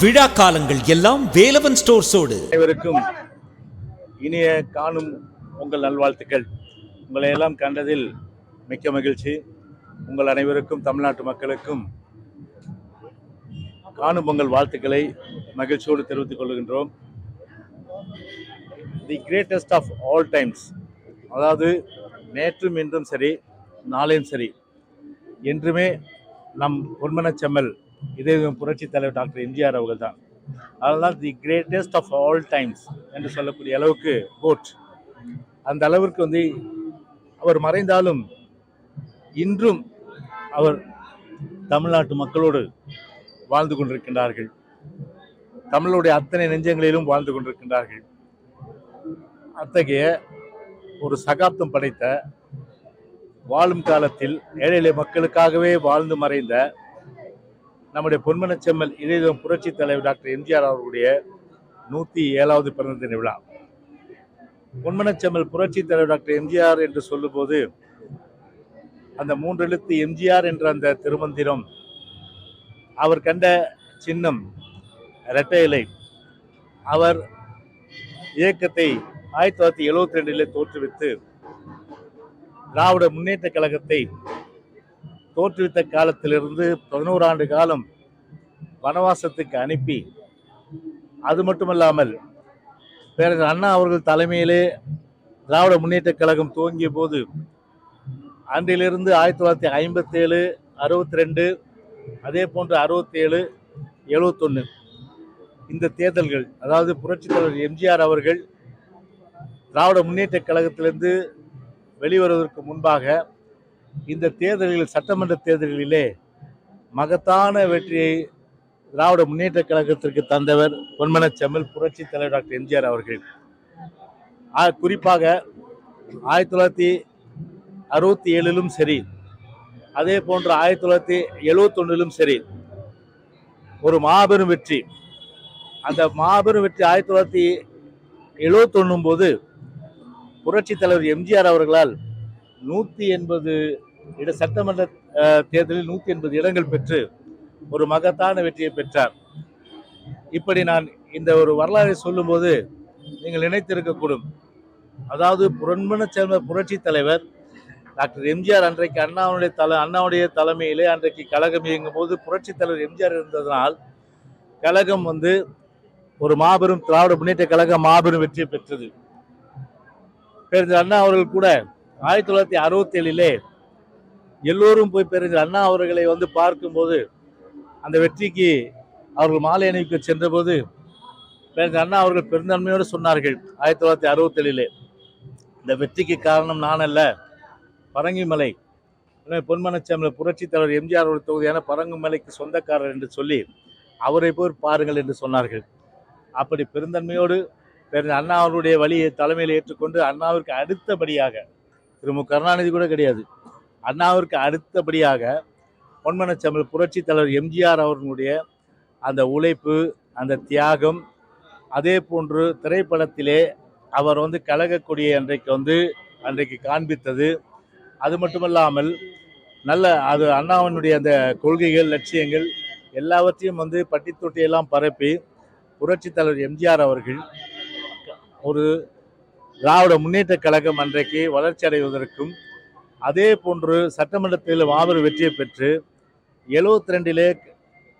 விழா காலங்கள் எல்லாம் வேலவன் ஸ்டோர்ஸோடு. அனைவருக்கும் இனிய காணும் உங்கள் நல்வாழ்த்துக்கள். உங்களை எல்லாம் கண்டதில் மிக்க மகிழ்ச்சி. உங்கள் அனைவருக்கும் தமிழ்நாட்டு மக்களுக்கும் காணும் பொங்கல் வாழ்த்துக்களை மகிழ்ச்சியோடு தெரிவித்துக் கொள்கின்றோம். The greatest of all times அதாவது நேற்றும் இன்றும் சரி நாளையும் சரி. என்றுமே நம் பொன்மனச்செம்மல் செம்மல் இதே புரட்சி தலைவர் டாக்டர் எம்ஜிஆர் அவர்கள் தான் அதனால் the greatest of all times என்று சொல்லக்கூடிய அளவுக்கு கோட் அந்த அளவிற்கு வந்து அவர் மறைந்தாலும் இன்றும் அவர் தமிழ்நாட்டு மக்களோடு வாழ்ந்து கொண்டிருக்கின்றார்கள். தமிழுடைய அத்தனை நெஞ்சங்களிலும் வாழ்ந்து கொண்டிருக்கின்றார்கள். அத்தகைய ஒரு சகாப்தம் படைத்த வாழும் காலத்தில் ஏழை மக்களுக்காகவே வாழ்ந்து மறைந்த நம்முடைய பொன்மனச்செம்மல் இதயம் புரட்சி தலைவர் டாக்டர் எம்ஜிஆர் அவர்களுடைய நூற்றி ஏழாவது பிறந்த தின விழா. பொன்மனச்செம்மல் புரட்சி தலைவர் டாக்டர் எம்ஜிஆர் என்று சொல்லும்போது அந்த மூன்றெழுத்து எம்ஜிஆர் என்ற அந்த திருமந்திரம் அவர் கண்ட சின்னம் இரட்டை இலை அவர் இயக்கத்தை ஆயிரத்தி தொள்ளாயிரத்தி எழுவத்தி ரெண்டிலே தோற்றுவித்து திராவிட முன்னேற்ற கழகத்தை தோற்றுவித்த காலத்திலிருந்து பதினோரு ஆண்டு காலம் வனவாசத்துக்கு அனுப்பி அது மட்டுமல்லாமல் பேரறிஞர் அண்ணா அவர்கள் தலைமையிலே திராவிட முன்னேற்ற கழகம் துவங்கிய போது அன்றிலிருந்து ஆயிரத்தி தொள்ளாயிரத்தி ஐம்பத்தேழு அறுபத்தி ரெண்டு அதே போன்று அறுபத்தேழு எழுபத்தொன்று இந்த தேர்தல்கள் அதாவது புரட்சித் தலைவர் எம்ஜிஆர் அவர்கள் திராவிட முன்னேற்ற கழகத்திலிருந்து வெளிவருவதற்கு முன்பாக இந்த தேர்தலில் சட்டமன்ற தேர்தல்களிலே மகத்தான வெற்றியை திராவிட முன்னேற்ற கழகத்திற்கு தந்தவர் பொன்மனச் செம்மல் புரட்சி தலைவர் டாக்டர் எம்ஜிஆர் அவர்கள். குறிப்பாக ஆயிரத்தி தொள்ளாயிரத்தி அறுபத்தி ஏழிலும் சரி அதே போன்று ஆயிரத்தி தொள்ளாயிரத்தி எழுவத்தொன்னிலும் சரி ஒரு மாபெரும் வெற்றி. அந்த மாபெரும் வெற்றி ஆயிரத்தி தொள்ளாயிரத்தி எழுவத்தொன்னும் போது புரட்சி தலைவர் எம்ஜிஆர் அவர்களால் நூற்றி எண்பது இட சட்டமன்ற தேர்தலில் நூற்றி எண்பது இடங்கள் பெற்று ஒரு மகத்தான வெற்றியை பெற்றார். இப்படி நான் இந்த ஒரு வரலாறை சொல்லும்போது நீங்கள் நினைத்திருக்கக்கூடும். அதாவது புரண்மன சேர்ந்த புரட்சி தலைவர் டாக்டர் எம்ஜிஆர் அன்றைக்கு அண்ணாவுடைய தலை அண்ணாவுடைய தலைமையிலே அன்றைக்கு கழகம் இயங்கும் போது புரட்சி தலைவர் எம்ஜிஆர் இருந்ததனால் கழகம் வந்து ஒரு மாபெரும் திராவிட முன்னேற்ற கழகம் மாபெரும் வெற்றியை பெற்றது. பேருந்து அண்ணா அவர்கள் கூட ஆயிரத்தி தொள்ளாயிரத்தி அறுபத்தி ஏழிலே எல்லோரும் போய் பேரறிஞர் அண்ணா அவர்களை வந்து பார்க்கும்போது அந்த வெற்றிக்கு அவர்கள் மாலை அணிவிக்க சென்றபோது பேரறிஞர் அண்ணா அவர்கள் பெருந்தன்மையோடு சொன்னார்கள் ஆயிரத்தி தொள்ளாயிரத்தி அறுபத்தேழிலே இந்த வெற்றிக்கு காரணம் நான் அல்ல பரங்கிமலை பொன்மனச்சாமியில் புரட்சித் தலைவர் எம்ஜிஆர் அவர்கள் தொகுதியான பரங்குமலைக்கு சொந்தக்காரர் என்று சொல்லி அவரை போய் பாருங்கள் என்று சொன்னார்கள். அப்படி பெருந்தன்மையோடு பேரறிஞர் அண்ணா அவருடைய வழியை தலைமையில் ஏற்றுக்கொண்டு அண்ணாவிற்கு அடுத்தபடியாக திரு மு. கருணாநிதி கூட கிடையாது. அண்ணாவிற்கு அடுத்தபடியாக பொன்மனச்சமிழ் புரட்சி தலைவர் எம்ஜிஆர் அவர்களுடைய அந்த உழைப்பு அந்த தியாகம் அதே போன்று திரைப்படத்திலே அவர் வந்து கழகக்கூடிய அன்றைக்கு வந்து அன்றைக்கு காண்பித்தது. அது மட்டுமல்லாமல் நல்ல அது அண்ணாவினுடைய அந்த கொள்கைகள் லட்சியங்கள் எல்லாவற்றையும் வந்து பட்டி தொட்டியெல்லாம் பரப்பி புரட்சி தலைவர் எம்ஜிஆர் அவர்கள் ஒரு திராவிட முன்னேற்ற கழகம் அன்றைக்கு வளர்ச்சி அடைவதற்கும் அதே போன்று சட்டமன்றத்தில் மாபெரும் வெற்றியை பெற்று எழுபத்தி ரெண்டிலே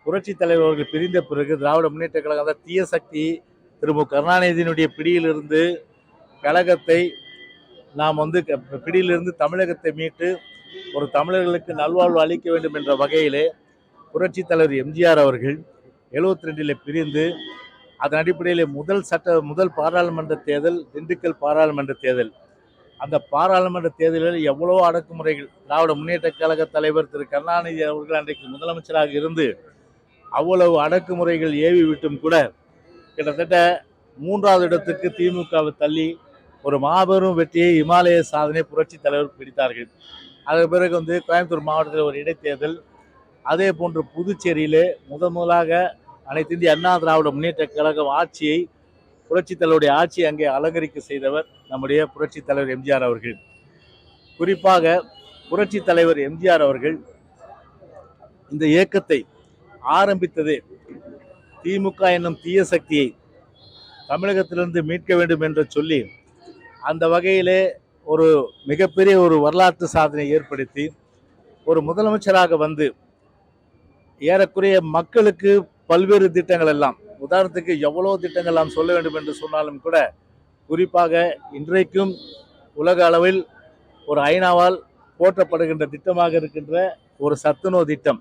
புரட்சி தலைவர்கள் அவர்கள் பிரிந்த பிறகு திராவிட முன்னேற்ற கழகம் அதாவது தீய சக்தி திரு மு கருணாநிதியினுடைய பிடியிலிருந்து கழகத்தை நாம் வந்து க- பிடியிலிருந்து தமிழகத்தை மீட்டு ஒரு தமிழர்களுக்கு நல்வாழ்வு அளிக்க வேண்டும் என்ற வகையிலே புரட்சி தலைவர் எம்ஜிஆர் அவர்கள் எழுபத்தி ரெண்டில் பிரிந்து அதன் அடிப்படையில் முதல் சட்ட முதல் பாராளுமன்ற தேர்தல் திண்டுக்கல் பாராளுமன்ற தேர்தல் அந்த பாராளுமன்ற தேர்தலில் எவ்வளோ அடக்குமுறைகள்? திராவிட முன்னேற்ற கழக தலைவர் திரு. கருணாநிதி அவர்கள் அன்றைக்கு முதலமைச்சராக இருந்து அவ்வளவு அடக்குமுறைகள் ஏவி விட்டும் கூட கிட்டத்தட்ட மூன்றாவது இடத்துக்கு திமுகவை தள்ளி ஒரு மாபெரும் வெற்றியை இமாலய சாதனை புரட்சி தலைவர் பிடித்தார்கள். அதற்கு பிறகு வந்து கோயம்புத்தூர் மாவட்டத்தில் ஒரு இடைத்தேர்தல். அதே போன்று புதுச்சேரியிலே முதன் முதலாக அனைத்து இந்திய அண்ணா திராவிட முன்னேற்ற கழகம் ஆட்சியை புரட்சி தலைவருடைய ஆட்சியை அங்கே அலங்கரிக்க செய்தவர் நம்முடைய புரட்சி தலைவர் எம்ஜிஆர் அவர்கள். குறிப்பாக புரட்சி தலைவர் எம்ஜிஆர் அவர்கள் இந்த இயக்கத்தை ஆரம்பித்ததே திமுக என்னும் தீய சக்தியை தமிழகத்திலிருந்து மீட்க வேண்டும் என்று சொல்லி அந்த வகையிலே ஒரு மிகப்பெரிய ஒரு வரலாற்று சாதனை ஏற்படுத்தி ஒரு முதலமைச்சராக வந்து ஏறக்குறைய மக்களுக்கு பல்வேறு திட்டங்கள் எல்லாம் உதாரணத்துக்கு எவ்வளோ திட்டங்கள் நாம் சொல்ல வேண்டும் என்று சொன்னாலும் கூட குறிப்பாக இன்றைக்கும் உலக அளவில் ஒரு ஐநாவால் போற்றப்படுகின்ற திட்டமாக இருக்கின்ற ஒரு சத்துணவு திட்டம்.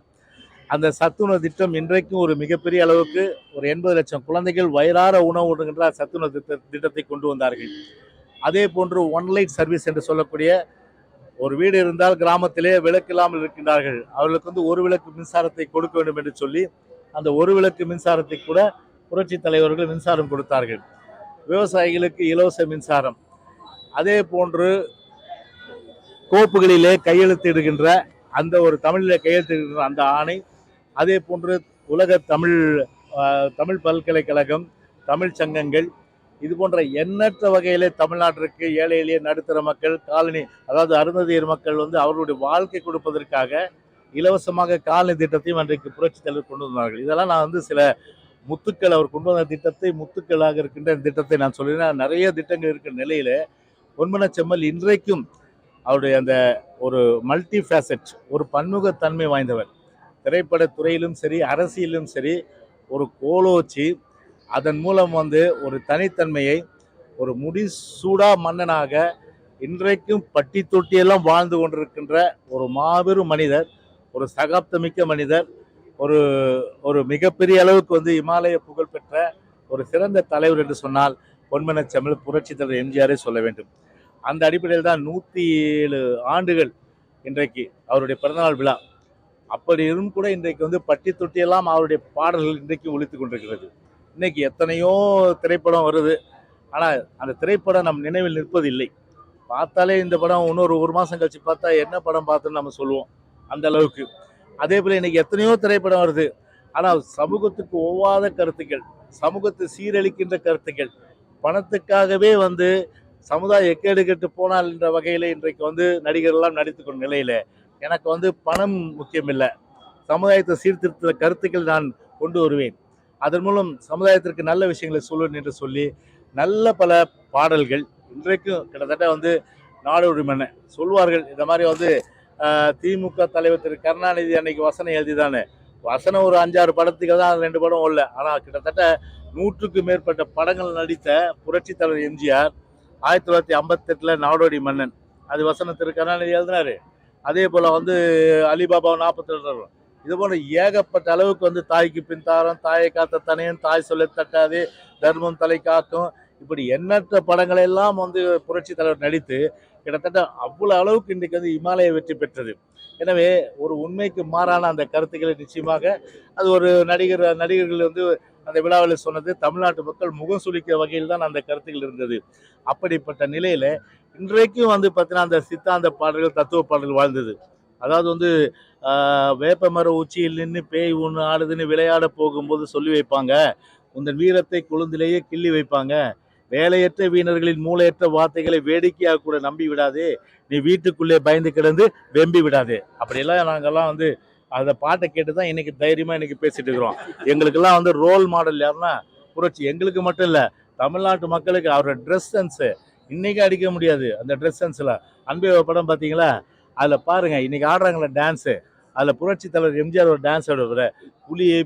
அந்த சத்துணவு திட்டம் இன்றைக்கும் ஒரு மிகப்பெரிய அளவுக்கு ஒரு எண்பது லட்சம் குழந்தைகள் வயிறார உணவு உண்ணுகின்ற சத்துணவு திட்ட திட்டத்தை கொண்டு வந்தார்கள். அதே போன்று ஒன் லைட் சர்வீஸ் என்று சொல்லக்கூடிய ஒரு வீடு இருந்தால் கிராமத்திலே விளக்கு இல்லாமல் இருக்கின்றார்கள். அவர்களுக்கு வந்து ஒரு விளக்கு மின்சாரத்தை கொடுக்க வேண்டும் என்று சொல்லி அந்த ஒரு விளக்கு மின்சாரத்தை கூட புரட்சி தலைவர்கள் மின்சாரம் கொடுத்தார்கள். விவசாயிகளுக்கு இலவச மின்சாரம். அதே போன்று கோப்புகளிலே கையெழுத்திடுகின்ற அந்த ஒரு தமிழில் கையெழுத்திடுகின்ற அந்த ஆணை அதே போன்று உலக தமிழ் தமிழ் பல்கலைக்கழகம் தமிழ் சங்கங்கள் இது போன்ற எண்ணற்ற வகையிலே தமிழ்நாட்டிற்கு ஏழை எளிய நடுத்தர மக்கள் காலனி அதாவது அருந்ததியர் மக்கள் வந்து அவர்களுடைய வாழ்க்கை கொடுப்பதற்காக இலவசமாக காலனி திட்டத்தையும் அன்றைக்கு புரட்சி தலைவர் கொண்டு வந்தார்கள். இதெல்லாம் நான் வந்து சில முத்துக்கள் அவர் கொண்டு வந்த திட்டத்தை முத்துக்களாக இருக்கின்ற திட்டத்தை நான் சொல்லினேன் நிறைய திட்டங்கள் இருக்கிற நிலையில் பொன்மன செம்மல் இன்றைக்கும் அவருடைய அந்த ஒரு மல்டி ஃபேசட் ஒரு பன்முகத்தன்மை வாய்ந்தவர். திரைப்படத்துறையிலும் சரி அரசியலிலும் சரி ஒரு கோலோச்சி அதன் மூலம் வந்து ஒரு தனித்தன்மையை ஒரு முடிசூடா மன்னனாக இன்றைக்கும் பட்டி தொட்டியெல்லாம் வாழ்ந்து கொண்டிருக்கின்ற ஒரு மாபெரும் மனிதர் ஒரு சகாப்தமிக்க மனிதர் ஒரு ஒரு மிகப்பெரிய அளவுக்கு வந்து இமாலய புகழ்பெற்ற ஒரு சிறந்த தலைவர் என்று சொன்னால் பொன்மன செம்மல் புரட்சி தலைவர் எம்ஜிஆரே சொல்ல வேண்டும். அந்த அடிப்படையில் தான் நூற்றி ஏழு ஆண்டுகள் இன்றைக்கு அவருடைய பிறந்தநாள் விழா. அப்படி இருந்தும் கூட இன்றைக்கு வந்து பட்டி தொட்டியெல்லாம் அவருடைய பாடல்கள் இன்றைக்கு ஒழித்து கொண்டிருக்கிறது. இன்றைக்கி எத்தனையோ திரைப்படம் வருது. ஆனால் அந்த திரைப்படம் நம் நினைவில் நிற்பது இல்லை பார்த்தாலே இந்த படம் இன்னொரு ஒரு மாதம் கழிச்சு பார்த்தா என்ன படம் பார்த்தோன்னு நம்ம சொல்லுவோம். அந்த அளவுக்கு. அதே போல் இன்றைக்கி எத்தனையோ திரைப்படம் வருது. ஆனால் சமூகத்துக்கு ஒவ்வாத கருத்துக்கள் சமூகத்தை சீரழிக்கின்ற கருத்துக்கள் பணத்துக்காகவே வந்து சமுதாய எக்கேடு கெட்டு போனால் என்ற வகையில் இன்றைக்கு வந்து நடிகர்கள்லாம் நடித்து கொண்ட நிலையில் எனக்கு வந்து பணம் முக்கியமில்லை. சமுதாயத்தை சீர்திருத்த கருத்துக்கள் நான் கொண்டு வருவேன். அதன் மூலம் சமுதாயத்திற்கு நல்ல விஷயங்களை சொல்வேன் என்று சொல்லி நல்ல பல பாடல்கள் இன்றைக்கும் கிட்டத்தட்ட வந்து நாடோடி மன்னன் சொல்வார்கள். இந்த மாதிரி வந்து திமுக தலைவர் திரு கருணாநிதி அன்னைக்கு வசனம் எழுதிதானே? வசனம் ஒரு அஞ்சாறு படத்துக்கு தான் ரெண்டு படம் இல்லை ஆனால் கிட்டத்தட்ட நூற்றுக்கு மேற்பட்ட படங்கள் நடித்த புரட்சி தலைவர் எம்ஜிஆர் ஆயிரத்தி தொள்ளாயிரத்தி ஐம்பத்தெட்டில் நாடோடி மன்னன். அது வசனம் திரு கருணாநிதி எழுதினாரு. அதே போல் வந்து அலிபாபா நாற்பத்தி ரெண்டு இது போன்ற ஏகப்பட்ட அளவுக்கு வந்து தாய்க்கு பின் தாரம் தாயை காத்த தனையும் தாய் சொல்ல தட்டாது தர்மம் தலை காக்கும். இப்படி எண்ணற்ற படங்களெல்லாம் வந்து புரட்சி தலைவர் நடித்து கிட்டத்தட்ட அவ்வளோ அளவுக்கு இன்றைக்கு வந்து இமாலய வெற்றி பெற்றது. எனவே ஒரு உண்மைக்கு மாறான அந்த கருத்துக்களை நிச்சயமாக அது ஒரு நடிகர் நடிகர்கள் வந்து அந்த விழாவில் சொன்னது தமிழ்நாட்டு மக்கள் முகம் சுளிக்கிற வகையில் தான் அந்த கருத்துக்கள் இருந்தது. அப்படிப்பட்ட நிலையில் இன்றைக்கும் வந்து பார்த்தீங்கன்னா அந்த சித்தாந்த பாடல்கள் தத்துவ பாடல்கள் வாழ்ந்தது. அதாவது வந்து ஆஹ், வேப்ப மர உச்சியில் நின்று பேய் ஒன்று ஆடுதுன்னு விளையாட போகும்போது சொல்லி வைப்பாங்க. உந்தன் வீரத்தை குழுந்திலேயே கிள்ளி வைப்பாங்க. வேலையற்ற வீணர்களின் மூளையற்ற வார்த்தைகளை வேடிக்கையாக கூட நம்பி விடாதே. நீ வீட்டுக்குள்ளே பயந்து கிடந்து வெம்பி விடாதே. அப்படியெல்லாம் நாங்கள்லாம் வந்து அந்த பாட்டை கேட்டு தான் இன்னைக்கு தைரியமாக இன்னைக்கு பேசிட்டு இருக்கிறோம். எங்களுக்கெல்லாம் வந்து ரோல் மாடல் யாருன்னா புரட்சி. எங்களுக்கு மட்டும் இல்லை தமிழ்நாட்டு மக்களுக்கு அவரோட ட்ரெஸ் சென்ஸு இன்றைக்கி அடிக்க முடியாது. அந்த ட்ரெஸ் சென்ஸில் அன்பே படம் பார்த்தீங்களா அதில் பாருங்கள் இன்றைக்கி ஆடுறாங்களே டான்ஸு அதில் புரட்சி தலைவர் எம்ஜிஆர் ஒரு டான்ஸ் ஆடுவார் புலியை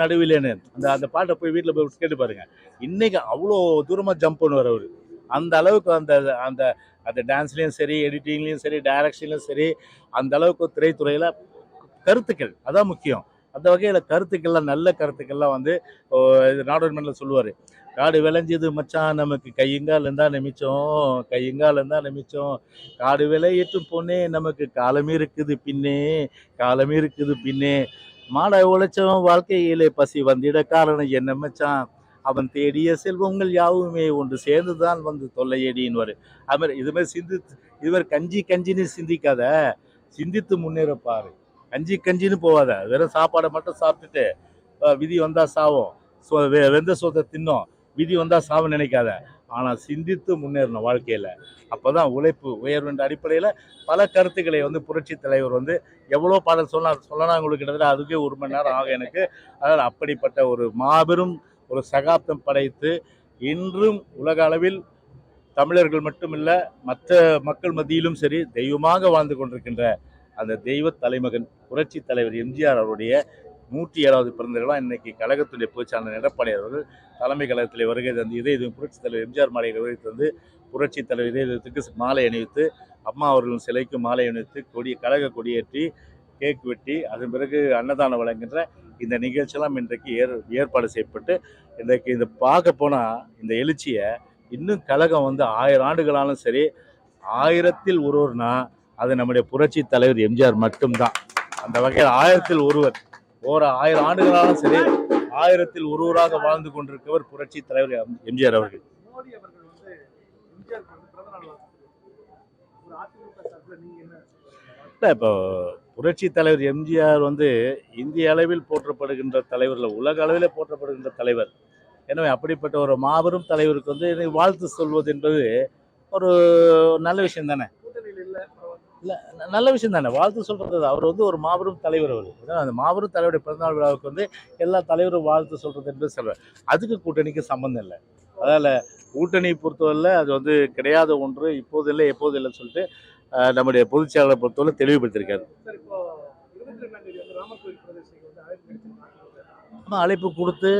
நடுவிலேன்னு. அந்த அந்த பாட்டை போய் வீட்டில் போய் கேட்டு பாருங்கள் இன்றைக்கி அவ்வளோ தூரமாக ஜம்ப் பண்ணுவார் அவர். அந்த அளவுக்கு அந்த அந்த அந்த டான்ஸ்லேயும் சரி எடிட்டிங்லேயும் சரி டைரக்ஷன்லேயும் சரி அந்த அளவுக்கு திரைத்துறையில் கருத்துக்கள். அதான் முக்கியம். அந்த வகையில் கருத்துக்கள்லாம் நல்ல கருத்துக்கள்லாம் வந்து ஓ, இது சொல்லுவார். காடு விளைஞ்சது மச்சான் நமக்கு கையுங்கால் இருந்தா நிமிச்சோம் கையுங்கால் தான் நிமிச்சோம். காடு விளையிட்டும் பொண்ணே நமக்கு காலம் இருக்குது பின்னே காலம் இருக்குது பின்னே. மாடை உழைச்சவன் வாழ்க்கையிலே பசி வந்திட காரணம் என்ன மச்சான்? அவன் தேடிய செல்வங்கள் யாவுமே ஒன்று சேர்ந்துதான் வந்து தொல்லையடின்வாரு. அது மாதிரி இது மாதிரி சிந்தித்து இது மாதிரி கஞ்சி கஞ்சின்னு சிந்திக்காத சிந்தித்து முன்னேற பாரு கஞ்சி கஞ்சின்னு போகாத வெறும் சாப்பாடை மட்டும் சாப்பிட்டுட்டு விதி வந்தால் சாவும். சோ வெ- வெந்த சோத்தை தின்னோம். விதி வந்தால் சாவு நினைக்காத. ஆனால் சிந்தித்து முன்னேறணும் வாழ்க்கையில். அப்போ தான் உழைப்பு உயர்வுன்ற அடிப்படையில் பல கருத்துக்களை வந்து புரட்சி தலைவர் வந்து எவ்வளோ பாடல் சொன்னார் சொல்லலாம் உங்களுக்கு கிட்டத்தட்ட அதுக்கே ஒரு மணி நேரம் ஆகும் எனக்கு. அதனால் அப்படிப்பட்ட ஒரு மாபெரும் ஒரு சகாப்தம் படைத்து இன்றும் உலக அளவில் தமிழர்கள் மட்டுமில்ல மற்ற மக்கள் மத்தியிலும் சரி தெய்வமாக வாழ்ந்து கொண்டிருக்கின்ற அந்த தெய்வ தலைமகன் புரட்சி தலைவர் எம்ஜிஆர் அவருடைய நூற்றி ஏழாவது பிறந்த விழா இன்னைக்கு கழகத்துடைய பொதுச்சாளர் எடப்பாடி அவர்கள் தலைமை கழகத்தில் வருகை தந்து இதே இது புரட்சி தலைவர் எம்ஜிஆர் மாலை வருகை தந்து புரட்சி தலைவர் இதயத்துக்கு மாலை அணிவித்து அம்மா அவர்களின் சிலைக்கு மாலை அணிவித்து கொடி கழக கொடியேற்றி கேக் வெட்டி அதன் பிறகு அன்னதானம் வழங்குகின்ற இந்த நிகழ்ச்சியெல்லாம் இன்றைக்கு ஏற் ஏற்பாடு செய்யப்பட்டு இன்றைக்கு இந்த பார்க்க போனால் இந்த எழுச்சியை இன்னும் கழகம் வந்து ஆயிரம் ஆண்டுகளாலும் சரி ஆயிரத்தில் ஒருவர்னா அது நம்முடைய புரட்சி தலைவர் எம்ஜிஆர் மட்டும்தான். அந்த வகையில் ஆயிரத்தில் ஒருவர் ஒரு ஆயிரம் ஆண்டுகளாலும் சரி ஆயிரத்தில் ஒருவராக வாழ்ந்து கொண்டிருக்கவர் புரட்சி தலைவர் எம்- எம்ஜிஆர் அவர்கள். இப்போ புரட்சி தலைவர் எம்ஜிஆர் வந்து இந்திய அளவில் போற்றப்படுகின்ற தலைவர்கள் உலக அளவில் போற்றப்படுகின்ற தலைவர். எனவே அப்படிப்பட்ட ஒரு மாபெரும் தலைவருக்கு வந்து வாழ்த்து சொல்வது என்பது ஒரு நல்ல விஷயம் தானே இல்லை நல்ல விஷயம் தானே. வாழ்த்து சொல்கிறது அவர் வந்து ஒரு மாபெரும் தலைவர் அவர். அந்த மாபெரும் தலைவருடைய பிறந்தநாள் விழாவுக்கு வந்து எல்லா தலைவரும் வாழ்த்து சொல்கிறது என்பது சொல்வார் அதுக்கு கூட்டணிக்கு சம்மந்தம் இல்லை. அதனால் கூட்டணி பொறுத்தவரையில் அது வந்து கிடையாத ஒன்று இப்போது இல்லை எப்போது இல்லைன்னு சொல்லிட்டு நம்முடைய பொதுச் செயலாளரை பொறுத்தவரை தெளிவுபடுத்தியிருக்காரு. அழைப்பு அழைப்பு கொடுத்து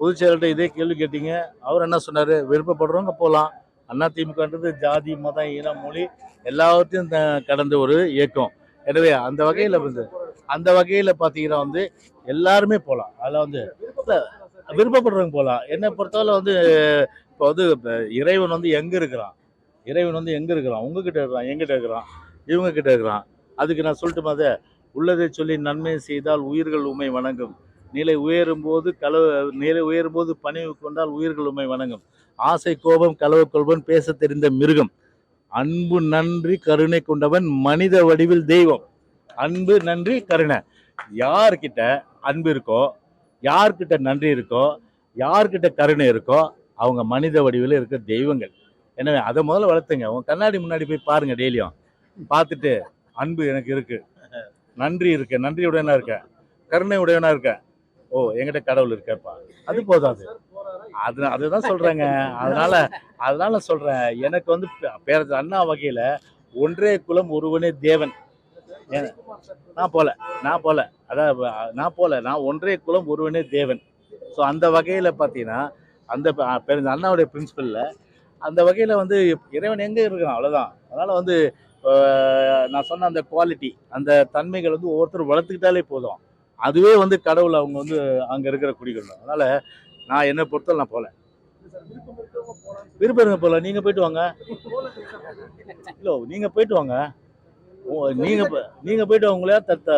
பொதுச் செயலர்கிட்ட இதே கேள்வி கேட்டீங்க. அவர் என்ன சொன்னார்? விருப்பப்படுறவங்க போகலாம் அண்ணா திமுகன்றது ஜாதி மதம் இனம் மொழி எல்லாத்தையும் த- கடந்த ஒரு இயக்கம். எனவே அந்த வகையில் வந்து அந்த வகையில் பார்த்தீங்கன்னா வந்து எல்லாருமே போகலாம் அதில் வந்து விருப்பப்படுறவங்க போகலாம் என்னை பொறுத்தவரை வந்து இப்போ வந்து இறைவன் வந்து எங்கே இருக்கிறான்? இறைவன் வந்து எங்கே இருக்கிறான்? உங்ககிட்ட இருக்கிறான் எங்கிட்ட இருக்கிறான் இவங்க கிட்ட இருக்கிறான். அதுக்கு நான் சொல்லிட்டு மாதிரி உள்ளதை சொல்லி நன்மை செய்தால் உயிர்கள் உண்மை வணங்கும். நிலை உயரும் போது கலவு நிலை உயரும் போது பணிவு கொண்டால் உயிர்கள் உண்மை வணங்கும். ஆசை கோபம் களவு கொள்வன் பேச தெரிந்த மிருகம். அன்பு நன்றி கருணை கொண்டவன் மனித வடிவில் தெய்வம். அன்பு நன்றி கருணை. யார்கிட்ட அன்பு இருக்கோ யார்கிட்ட நன்றி இருக்கோ யார்கிட்ட கருணை இருக்கோ அவங்க மனித வடிவில் இருக்க தெய்வங்கள். எனவே அதை முதல்ல வளர்த்துங்க. உங்க கண்ணாடி முன்னாடி போய் பாருங்க டெய்லியும். பார்த்துட்டு அன்பு எனக்கு இருக்கு. நன்றி இருக்கு. நன்றி உடையனா இருக்க. கருணை உடையனா இருக்க. ஓ எங்கிட்ட கடவுள் இருக்கப்பா அது போதாது. அது அதுதான் சொல்றேங்க. அதனால அதனால சொல்றேன். எனக்கு வந்து பே- அண்ணா வகையில ஒன்றே குலம் ஒருவனே தேவன். நான் போல நான் போல. அதான் நான் போல. நான் ஒன்றே குலம் ஒருவனே தேவன். ஸோ அந்த வகையில் பார்த்தீங்கன்னா அந்த பெருந்த அண்ணாவுடைய பிரின்சிபலில் அந்த வகையில் வந்து இறைவன் எங்கே இருக்கான்? அவ்வளோதான் அதனால் வந்து நான் சொன்ன அந்த குவாலிட்டி அந்த தன்மைகள் வந்து ஒவ்வொருத்தரும் வளர்த்துக்கிட்டாலே போதும். அதுவே வந்து கடவுள் அவங்க வந்து அங்கே இருக்கிற குடிக்கணும் அதனால் நான் என்னை பொறுத்தல் நான் போகல. விருப்பம் விருப்பம் இருங்க போகல. நீங்கள் போயிட்டு வாங்க. இல்லை நீங்கள் போயிட்டு வாங்க. ஓ, நீங்க போ- நீங்க போயிட்டு அவங்களா தடுத்தா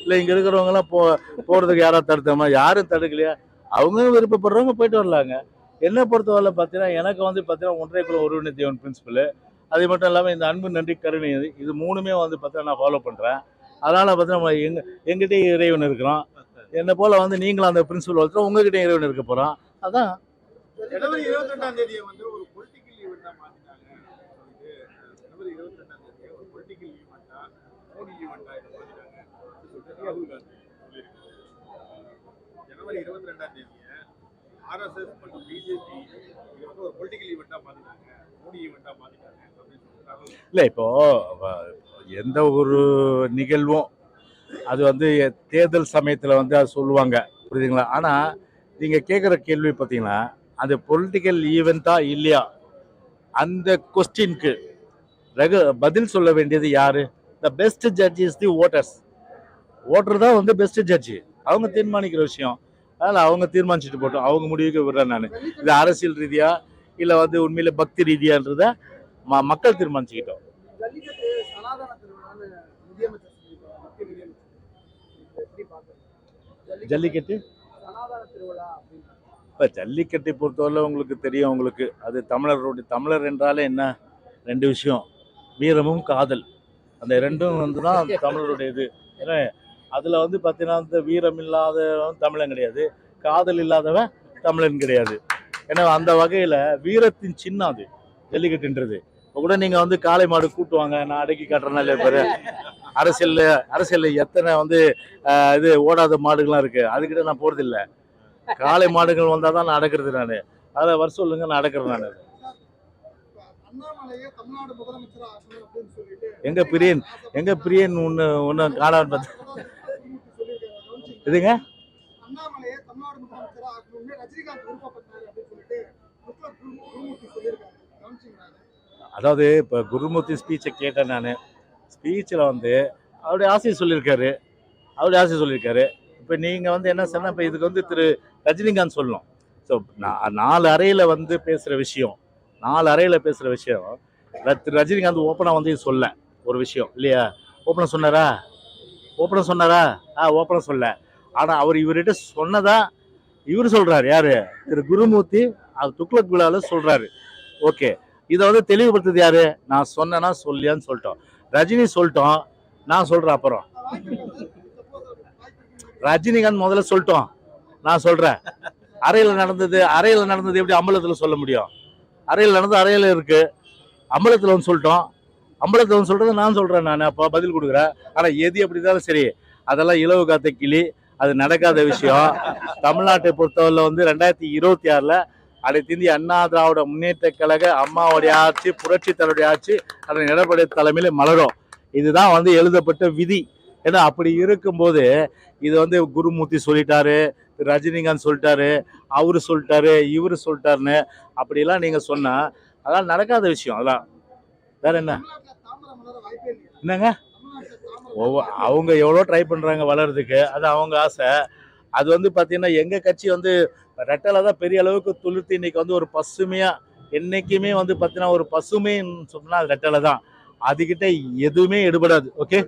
இல்லை இங்கே இருக்கிறவங்களாம் போ போகிறதுக்கு யாராவது தடுத்தோமா யாரும் தடுக்கலையா? அவங்க விருப்பப்படுறவங்க போயிட்டு வரலாங்க. என்னை பொறுத்தவரை பார்த்தீங்கன்னா எனக்கு வந்து பார்த்தீங்கன்னா ஒன்றரை குல ஒருவனே தேவன் பிரின்சிபல் அது மட்டும் இல்லாமல் இந்த அன்பு நன்றி கருணை இது மூணுமே வந்து பார்த்தீங்கன்னா நான் ஃபாலோ பண்ணுறேன் அதனால் பார்த்தீங்கன்னா எங்க எங்கிட்டே இறைவன் இருக்கிறான். என்னை போல் வந்து நீங்களும் அந்த பிரின்சிபல் வளர்த்துறோம் உங்ககிட்ட இறைவன் இருக்க போகிறான் அதான். ஜனவரி இருபத்தி ரெண்டாம் தேதியை வந்து ஒரு பொலிட்டிக்கல் ஈவெண்டா மாத்திட்டாங்க. இது ஜனவரி இருபத்தி ரெண்டாம் தேதியை ஒரு பொலிட்டிக்கல் ஈவெண்டா மோடி ஈவெண்டா இதை ராகுல் காந்தி சொல்லியிருக்காரு. ஜனவரி இருபத்தி ரெண்டாம் தேதியை ஆர்எஸ்எஸ் மற்றும் பிஜேபி இதை வந்து ஒரு பொலிட்டிக்கல் ஈவெண்டா மாத்திட்டாங்க. மோடி ஈவெண்டா மாத்திட்டாங்க அப்படின்னு சொல்லிட்டு ராகுல் காந்தி இல்லை இப்போ எந்த ஒரு நிகழ்வும் அது வந்து தேர்தல் சமயத்தில் வந்து அது சொல்லுவாங்க. புரியுதுங்களா? ஆனால் நீங்கள் கேட்குற கேள்வி பார்த்தீங்கன்னா அது பொலிட்டிக்கல் ஈவெண்ட்டா இல்லையா? அந்த கொஸ்டின்க்கு ரகு பதில் சொல்ல வேண்டியது யார்? The best judge is the voters voter தான் வந்து பெஸ்ட் ஜட்ஜி அவங்க தீர்மானிக்கிற விஷயம். அதனால் அவங்க தீர்மானிச்சுட்டு போட்டோம். அவங்க முடிவுக்கு விடுறேன் நான். இது அரசியல் ரீதியா இல்லை வந்து உண்மையில் பக்தி ரீதியான்றத ம மக்கள் தீர்மானிச்சுக்கிட்டோம் ஜல்லிக்கட்டு சனாதன திருவிழான்னு நிதியமைச்சர் சொல்லியிருக்காரு மத்திய நிதியமைச்சர் இதை எப்படி பார்க்குறீங்க ஜல்லிக்கட்டு. இப்போ ஜல்லிக்கட்டை பொறுத்தவரை உங்களுக்கு தெரியும் உங்களுக்கு. அது தமிழருடைய தமிழர் என்றாலே என்ன? ரெண்டு விஷயம். வீரமும் காதல். அந்த ரெண்டும் வந்து தான் தமிழருடைய இது. ஏன்னா அதில் வந்து பார்த்தீங்கன்னா இந்த வீரம் இல்லாதவன் தமிழன் கிடையாது. காதல் இல்லாதவன் தமிழன் கிடையாது. ஏன்னா அந்த வகையில வீரத்தின் சின்னம் அது ஜல்லிக்கட்டுன்றது. கூட நீங்க வந்து காளை மாடு கூட்டுவாங்க நான் அடக்கி காட்டுறேன்னா பேரு? அரசியல்ல அரசியல்ல எத்தனை வந்து இது ஓடாத மாடுகள்லாம் இருக்கு. அதுக்கிட்ட நான் போறது இல்ல காளை மாடுகள் வந்தாதான் தான் நான் அடக்குறது நான். அதில் வர சொல்லுங்க நான் அடக்குறேன் நான். எங்க பிரியன்? எங்க பிரியன் ஒன்று ஒன்று பார்த்து இதுங்க அண்ணாமலையை தமிழ்நாடு முதலமைச்சர் ஆகணும்னு ரஜினிகாந்த் விருப்பப்பட்டாரு அப்படின்னு சொல்லிட்டு முத்தலக் குரு- குருமூர்த்தி சொல்லியிருக்காரு கவனிச்சிங்களா அதை? அதாவது இப்போ குருமூர்த்தி ஸ்பீச்சை கேட்டேன் நான். ஸ்பீச்சில் வந்து அவருடைய ஆசையை சொல்லியிருக்காரு. அவருடைய ஆசையை சொல்லியிருக்காரு. இப்போ நீங்கள் வந்து என்ன சொன்னால் இப்போ இதுக்கு வந்து திரு ரஜினிகாந்த் சொல்லணும். ஸோ நாலு அறையில் வந்து பேசுகிற விஷயம் நாலு அறையில் பேசுகிற விஷயம் திரு ரஜினிகாந்த் ஓப்பனாக வந்து இது சொல்ல ஒரு விஷயம் இல்லையா? ஓப்பனாக சொன்னாரா? ஓப்பனாக சொன்னாரா? ஆ ஓப்பனாக சொல்ல. ஆனால் அவர் இவர்கிட்ட சொன்னதா இவர் சொல்கிறாரு யார்? திரு குருமூர்த்தி அது துக்ளக் விழாவில் சொல்கிறாரு ஓகே இதை வந்து தெளிவுபடுத்துறது யாரு? நான் சொன்னேன்னா சொல்லியான்னு சொல்லிட்டோம். ரஜினி சொல்லிட்டோம். நான் சொல்றேன் அப்புறம். ரஜினிகாந்த் முதல்ல சொல்லிட்டோம். நான் சொல்றேன். அறையில் நடந்தது அறையில் நடந்தது எப்படி அம்பலத்தில் சொல்ல முடியும்? அறையில் நடந்தது அறையில் இருக்கு. அம்பலத்தில் வந்து சொல்லிட்டோம். அம்பலத்தில் வந்து சொல்றது நான் சொல்றேன் நான். அப்போ பதில் கொடுக்குறேன் ஆனால் எது எப்படி இருந்தாலும் சரி. அதெல்லாம் இலவு காத்த கிளி. அது நடக்காத விஷயம். தமிழ்நாட்டை பொறுத்தவரை வந்து ரெண்டாயிரத்தி இருபத்தி ஆறில் அனைத்து இந்திய அண்ணா திராவிட முன்னேற்ற கழக அம்மாவுடைய ஆட்சி புரட்சி தலைவருடைய ஆட்சி அதன் எடப்பாடி தலைமையில மலரும். இதுதான் வந்து எழுதப்பட்ட விதி. ஏன்னா அப்படி இருக்கும்போது இது வந்து குருமூர்த்தி சொல்லிட்டாரு ரஜினிகாந்த் சொல்லிட்டாரு அவரு சொல்லிட்டாரு இவரு சொல்லிட்டாருன்னு அப்படிலாம் நீங்க சொன்னா அதெல்லாம் நடக்காத விஷயம். அதெல்லாம் வேற என்ன? என்னங்க? ஒவ்வொரு ஒவ்வொ- அவங்க எவ்வளோ ட்ரை பண்ணுறாங்க வளர்றதுக்கு. அது அவங்க ஆசை. அது வந்து பார்த்தீங்கன்னா எங்கள் கட்சி வந்து ரெட்டலை தான் பெரிய அளவுக்கு துளிர்த்து. இன்னைக்கு வந்து ஒரு பசுமையாக என்றைக்குமே வந்து பார்த்தீங்கன்னா ஒரு பசுமைன்னு சொன்னால் அது ரெட்டலை தான். அதுக்கிட்ட எதுவுமே எடுபடாது ஓகே